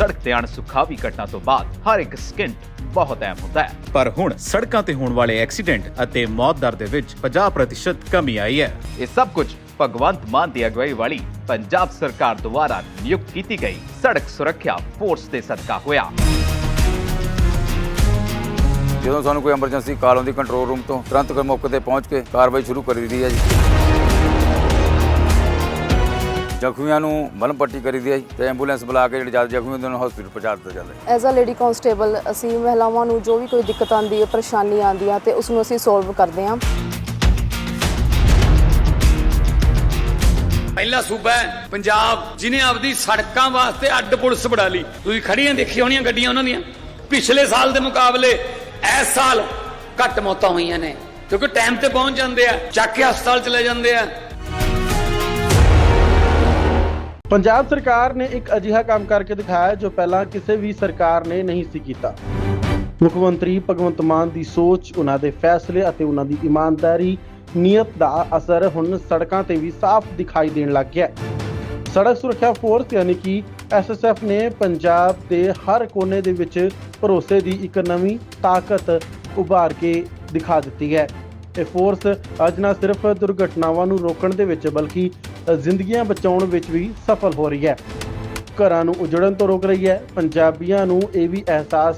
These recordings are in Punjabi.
ਸੜਕ ਤੇ ਅਣਸੁਖਾਵੀ ਘਟਨਾ ਤੋਂ ਬਾਅਦ ਹਰ ਇੱਕ ਸਕਿੰਟ ਬਹੁਤ ਅਹਿਮ ਹੁੰਦਾ ਹੈ। ਪਰ ਹੁਣ ਸੜਕਾਂ ਤੇ ਹੋਣ ਵਾਲੇ ਐਕਸੀਡੈਂਟ ਅਤੇ ਮੌਤ ਦਰ ਦੇ ਵਿੱਚ 50% ਕਮੀ ਆਈ ਹੈ। ਇਹ ਸਭ ਕੁਝ ਭਗਵੰਤ ਮਾਨ ਦੀ ਅਗਵਾਈ ਵਾਲੀ ਪੰਜਾਬ ਸਰਕਾਰ ਦੁਆਰਾ ਨਿਯੁਕਤ ਕੀਤੀ ਗਈ ਸੜਕ ਸੁਰੱਖਿਆ ਫੋਰਸ ਦੇ ਸਦਕਾ ਹੋਇਆ। ਜਦੋਂ ਸਾਨੂੰ ਕੋਈ ਐਮਰਜੈਂਸੀ ਕਾਲ ਆਉਂਦੀ ਕੰਟਰੋਲ ਰੂਮ ਤੋਂ ਤੁਰੰਤ ਕੋਈ ਮੌਕੇ ਤੇ ਪਹੁੰਚ ਕੇ ਕਾਰਵਾਈ ਸ਼ੁਰੂ ਕਰੀ ਦੀ ਹੈ ਜੀ। ਜ਼ਖਮੀਆਂ ਨੂੰ ਮਲਮ ਪੱਟੀ ਕਰੀਦੀ ਹੈ ਤੇ ਐਂਬੂਲੈਂਸ ਬੁਲਾ ਕੇ ਜਿਹੜੇ ਜ਼ਿਆਦਾ ਜ਼ਖਮੀ ਹੁੰਦੇ ਉਹਨਾਂ ਨੂੰ ਹਸਪੀਟਲ ਪਹੁੰਚਾ ਦਿੱਤਾ ਜਾਂਦਾ ਹੈ। ਐਜ਼ ਅ ਲੇਡੀ ਕਾਂਸਟੇਬਲ ਅਸੀਂ ਮਹਿਲਾਵਾਂ ਨੂੰ ਜੋ ਵੀ ਕੋਈ ਦਿੱਕਤ ਆਉਂਦੀ ਹੈ ਪਰੇਸ਼ਾਨੀ ਆਉਂਦੀ ਹੈ ਤੇ ਉਸ ਨੂੰ ਅਸੀਂ ਸੋਲਵ ਕਰਦੇ ਹਾਂ। ਪਹਿਲਾ ਸੂਬਾ ਹੈ ਪੰਜਾਬ ਜਿਨੇ ਆਪਦੀ ਸੜਕਾਂ ਵਾਸਤੇ ਅੱਡ ਪੁਲਿਸ ਬਣਾ ਲਈ। ਤੁਸੀਂ ਖੜੀਆਂ ਦੇਖੀ ਹੋਣੀਆਂ ਗੱਡੀਆਂ ਉਹਨਾਂ ਦੀਆਂ। ਪਿਛਲੇ ਸਾਲ ਦੇ ਮੁਕਾਬਲੇ ਇਸ ਸਾਲ ਘੱਟ ਮੌਤਾਂ ਹੋਈਆਂ ਨੇ ਕਿਉਂਕਿ ਟਾਈਮ ਤੇ ਪਹੁੰਚ ਜਾਂਦੇ ਆ ਚੱਕ ਕੇ ਹਸਪਤਾਲ ਚਲੇ ਜਾਂਦੇ ਆ। ਪੰਜਾਬ ਸਰਕਾਰ ਨੇ ਇੱਕ ਅਜਿਹਾ ਕੰਮ ਕਰਕੇ ਦਿਖਾਇਆ ਜੋ ਪਹਿਲਾਂ ਕਿਸੇ ਵੀ ਸਰਕਾਰ ਨੇ ਨਹੀਂ ਸੀ ਕੀਤਾ। ਮੁੱਖ ਮੰਤਰੀ ਭਗਵੰਤ ਮਾਨ ਦੀ ਸੋਚ, ਉਹਨਾਂ ਦੇ ਫੈਸਲੇ ਅਤੇ ਉਹਨਾਂ ਦੀ ਇਮਾਨਦਾਰੀ, ਨੀਅਤ ਦਾ ਅਸਰ ਹੁਣ ਸੜਕਾਂ ਤੇ ਵੀ ਸਾਫ਼ ਦਿਖਾਈ ਦੇਣ ਲੱਗ ਗਿਆ ਹੈ। ਸੜਕ ਸੁਰੱਖਿਆ ਫੋਰਸ ਯਾਨੀ ਕਿ ਐਸਐਸਐਫ ਨੇ ਪੰਜਾਬ ਦੇ ਹਰ ਕੋਨੇ ਦੇ ਵਿੱਚ ਭਰੋਸੇ ਦੀ ਇੱਕ ਨਵੀਂ ਤਾਕਤ ਉਭਾਰ ਕੇ ਦਿਖਾ ਦਿੱਤੀ ਹੈ। ਇਹ ਫੋਰਸ ਅੱਜ ਨਾ ਸਿਰਫ ਦੁਰਘਟਨਾਵਾਂ ਨੂੰ ਰੋਕਣ ਦੇ ਵਿੱਚ ਬਲਕਿ ਜ਼ਿੰਦਗੀਆਂ ਬਚਾਉਣ ਵਿੱਚ ਵੀ ਸਫਲ ਹੋ ਰਹੀ ਹੈ। ਘਰਾਂ ਨੂੰ ਉਜੜਨ ਤੋਂ ਰੋਕ ਰਹੀ ਹੈ। ਪੰਜਾਬੀਆਂ ਨੂੰ ਇਹ ਵੀ ਅਹਿਸਾਸ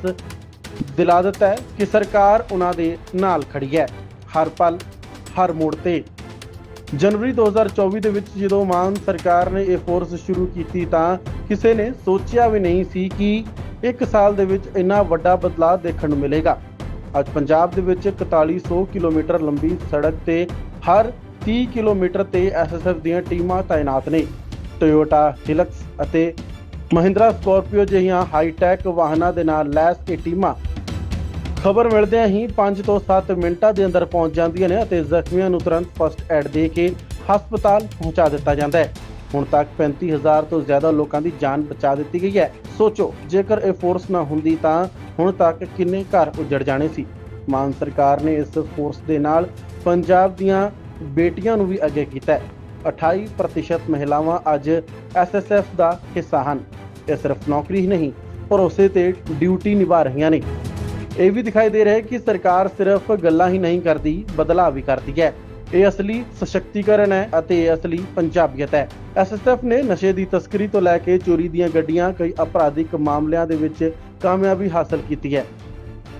ਦਿਲਾ ਦਿੱਤਾ ਹੈ ਕਿ ਸਰਕਾਰ ਉਹਨਾਂ ਦੇ ਨਾਲ ਖੜੀ ਹੈ। ਹਰ ਪਲ, ਹਰ ਮੋੜ ਤੇ। ਜਨਵਰੀ 2024 ਦੇ ਵਿੱਚ ਜਦੋਂ ਮਾਨ ਸਰਕਾਰ ਨੇ ਇਹ ਫੋਰਸ ਸ਼ੁਰੂ ਕੀਤੀ ਤਾਂ ਕਿਸੇ ਨੇ ਸੋਚਿਆ ਵੀ ਨਹੀਂ ਸੀ ਕਿ ਇੱਕ ਸਾਲ ਦੇ ਵਿੱਚ ਇੰਨਾ ਵੱਡਾ ਬਦਲਾਅ ਦੇਖਣ ਨੂੰ ਮਿਲੇਗਾ। ਅੱਜ ਪੰਜਾਬ ਦੇ ਵਿੱਚ 4100 ਕਿਲੋਮੀਟਰ ਲੰਬੀ ਸੜਕ ਤੇ ਹਰ 30 ਕਿਲੋਮੀਟਰ ਤੇ ਐਸਐਸਐਫ ਦੀਆਂ ਟੀਮਾਂ ਤਾਇਨਾਤ ਨੇ। ਟੋਯੋਟਾ ਹਿਲਕਸ ਅਤੇ ਮਹਿੰਦਰਾ ਸਕਾਰਪੀਓ ਜਿਹੀਆਂ ਹਾਈਟੈਕ ਵਾਹਨਾਂ ਦੇ ਨਾਲ ਲੈਸ ਇਹ ਟੀਮਾਂ। ਖਬਰ ਮਿਲਦਿਆਂ ਹੀ 5 ਤੋਂ 7 ਮਿੰਟਾਂ ਦੇ ਅੰਦਰ ਪਹੁੰਚ ਜਾਂਦੀਆਂ ਨੇ ਅਤੇ ਜ਼ਖਮੀਆਂ ਨੂੰ ਤੁਰੰਤ ਫਸਟ ਐਡ ਦੇ ਕੇ ਹਸਪਤਾਲ ਪਹੁੰਚਾ ਦਿੱਤਾ ਜਾਂਦਾ ਹੈ। ਹੁਣ ਤੱਕ 35000 ਤੋਂ ਜ਼ਿਆਦਾ ਲੋਕਾਂ ਦੀ ਜਾਨ ਬਚਾ ਦਿੱਤੀ ਗਈ ਹੈ। ਸੋਚੋ, ਜੇਕਰ ਇਹ ਫੋਰਸ ਨਾ ਹੁੰਦੀ ਤਾਂ ਹੁਣ ਤੱਕ ਕਿੰਨੇ ਘਰ ਉਜੜ ਜਾਣੇ ਸੀ? ਮਾਨ ਸਰਕਾਰ ਨੇ ਇਸ ਫੋਰਸ ਦੇ ਨਾਲ ਪੰਜਾਬ ਦੀਆਂ ਬੇਟੀਆਂ ਨੂੰ ਵੀ ਅੱਗੇ ਕੀਤਾ ਹੈ। 28% ਮਹਿਲਾਵਾਂ ਅੱਜ ਐਸਐਸਐਫ ਦਾ ਹਿੱਸਾ ਹਨ। ਇਹ ਸਿਰਫ ਨੌਕਰੀ ਹੀ ਨਹੀਂ ਭਰੋਸੇ ਤੇ ਡਿਊਟੀ ਨਿਭਾ ਰਹੀਆਂ ਨੇ। ਇਹ ਵੀ ਦਿਖਾਈ ਦੇ ਰਿਹਾ ਹੈ ਕਿ ਸਰਕਾਰ ਸਿਰਫ ਗੱਲਾਂ ਹੀ ਨਹੀਂ ਕਰਦੀ, ਬਦਲਾਅ ਵੀ ਕਰਦੀ ਹੈ। ਇਹ ਅਸਲੀ ਸਸ਼ਕਤੀਕਰਨ ਹੈ ਅਤੇ ਇਹ ਅਸਲੀ ਪੰਜਾਬੀਅਤ ਹੈ। ਐਸਐਸਐਫ ਨੇ ਨਸ਼ੇ ਦੀ ਤਸਕਰੀ ਤੋਂ ਲੈ ਕੇ ਚੋਰੀ ਦੀਆਂ ਗੱਡੀਆਂ, ਕਈ ਅਪਰਾਧਿਕ ਮਾਮਲਿਆਂ ਦੇ ਵਿੱਚ ਕਾਮਯਾਬੀ ਹਾਸਲ ਕੀਤੀ ਹੈ।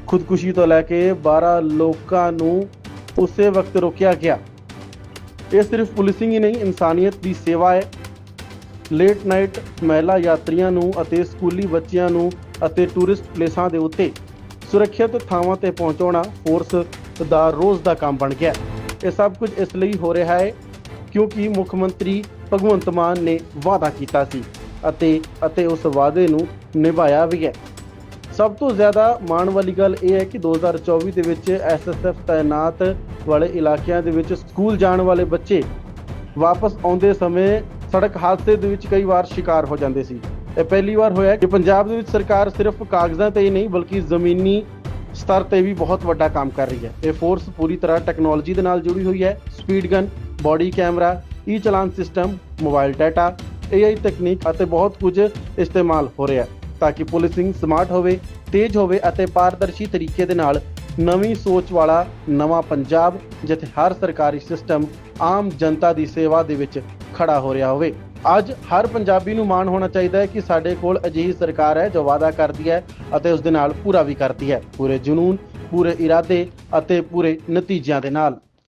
ਖੁਦਕੁਸ਼ੀ ਤੋਂ ਲੈ ਕੇ 12 ਲੋਕਾਂ ਨੂੰ ਉਸੇ ਵਕਤ ਰੋਕਿਆ ਗਿਆ। ਇਹ ਸਿਰਫ ਪੁਲਿਸਿੰਗ ਹੀ ਨਹੀਂ, ਇਨਸਾਨੀਅਤ ਦੀ ਸੇਵਾ ਹੈ। ਲੇਟ ਨਾਈਟ ਮਹਿਲਾ ਯਾਤਰੀਆਂ ਨੂੰ ਅਤੇ ਸਕੂਲੀ ਬੱਚਿਆਂ ਨੂੰ ਅਤੇ ਟੂਰਿਸਟ ਪਲੇਸਾਂ ਦੇ ਉੱਤੇ ਸੁਰੱਖਿਅਤ ਥਾਵਾਂ ਤੇ ਪਹੁੰਚਾਉਣਾ ਫੋਰਸ ਦਾ ਰੋਜ਼ ਦਾ ਕੰਮ ਬਣ ਗਿਆ। ਇਹ ਸਭ ਕੁਝ ਇਸ ਲਈ ਹੋ ਰਿਹਾ ਹੈ ਕਿਉਂਕਿ ਮੁੱਖ ਮੰਤਰੀ ਭਗਵੰਤ ਮਾਨ ਨੇ ਵਾਅਦਾ ਕੀਤਾ ਸੀ ਅਤੇ ਅਤੇ ਉਸ ਵਾਅਦੇ ਨੂੰ ਨਿਭਾਇਆ ਵੀ ਹੈ। ਸਭ ਤੋਂ ਜ਼ਿਆਦਾ ਮਾਣ ਵਾਲੀ ਗੱਲ ਇਹ ਹੈ ਕਿ 2024 ਦੇ ਵਿੱਚ ਐਸਐਸਐਫ ਤਾਇਨਾਤ ਵਾਲੇ ਇਲਾਕਿਆਂ ਦੇ ਵਿੱਚ ਸਕੂਲ ਜਾਣ ਵਾਲੇ ਬੱਚੇ ਵਾਪਸ ਆਉਂਦੇ ਸਮੇਂ ਸੜਕ ਹਾਦਸੇ ਦੇ ਵਿੱਚ ਕਈ ਵਾਰ ਸ਼ਿਕਾਰ ਹੋ ਜਾਂਦੇ ਸੀ। ਇਹ ਪਹਿਲੀ ਵਾਰ ਹੋਇਆ ਕਿ ਪੰਜਾਬ ਦੇ ਵਿੱਚ ਸਰਕਾਰ ਸਿਰਫ ਕਾਗਜ਼ਾਂ ਤੇ ਹੀ ਨਹੀਂ, ਬਲਕਿ ਜ਼ਮੀਨੀ ਸਤਰ ਤੇ ਵੀ ਬਹੁਤ ਵੱਡਾ ਕੰਮ ਕਰ ਰਹੀ ਹੈ। ਇਹ ਫੋਰਸ ਪੂਰੀ ਤਰ੍ਹਾਂ ਟੈਕਨੋਲੋਜੀ ਦੇ ਨਾਲ ਜੁੜੀ ਹੋਈ ਹੈ। Speed gun body camera e challan system mobile data AI ਤਕਨੀਕ ਅਤੇ ਬਹੁਤ ਕੁਝ ਇਸਤੇਮਾਲ ਹੋ ਰਿਹਾ ਹੈ। ਤਾਂ ਕਿ ਪੁਲਿਸਿੰਗ ਸਮਾਰਟ ਹੋਵੇ, ਤੇਜ਼ ਹੋਵੇ ਅਤੇ ਪਾਰਦਰਸ਼ੀ ਤਰੀਕੇ ਦੇ ਨਾਲ ਨਵੀਂ ਸੋਚ ਵਾਲਾ ਨਵਾਂ ਪੰਜਾਬ, ਜਿੱਥੇ ਹਰ ਸਰਕਾਰੀ ਸਿਸਟਮ ਆਮ ਜਨਤਾ ਦੀ ਸੇਵਾ ਦੇ ਵਿੱਚ ਖੜਾ ਹੋ ਰਿਹਾ ਹੋਵੇ। ਅੱਜ ਹਰ ਪੰਜਾਬੀ ਨੂੰ ਮਾਣ ਹੋਣਾ ਚਾਹੀਦਾ ਹੈ ਕਿ ਸਾਡੇ ਕੋਲ ਅਜਿਹੀ ਸਰਕਾਰ ਹੈ ਜੋ ਵਾਅਦਾ ਕਰਦੀ ਹੈ ਅਤੇ ਉਸ ਦੇ ਨਾਲ ਪੂਰਾ ਵੀ ਕਰਦੀ ਹੈ। ਪੂਰੇ ਜਨੂਨ, ਪੂਰੇ ਇਰਾਦੇ ਅਤੇ ਪੂਰੇ ਨਤੀਜਿਆਂ ਦੇ ਨਾਲ।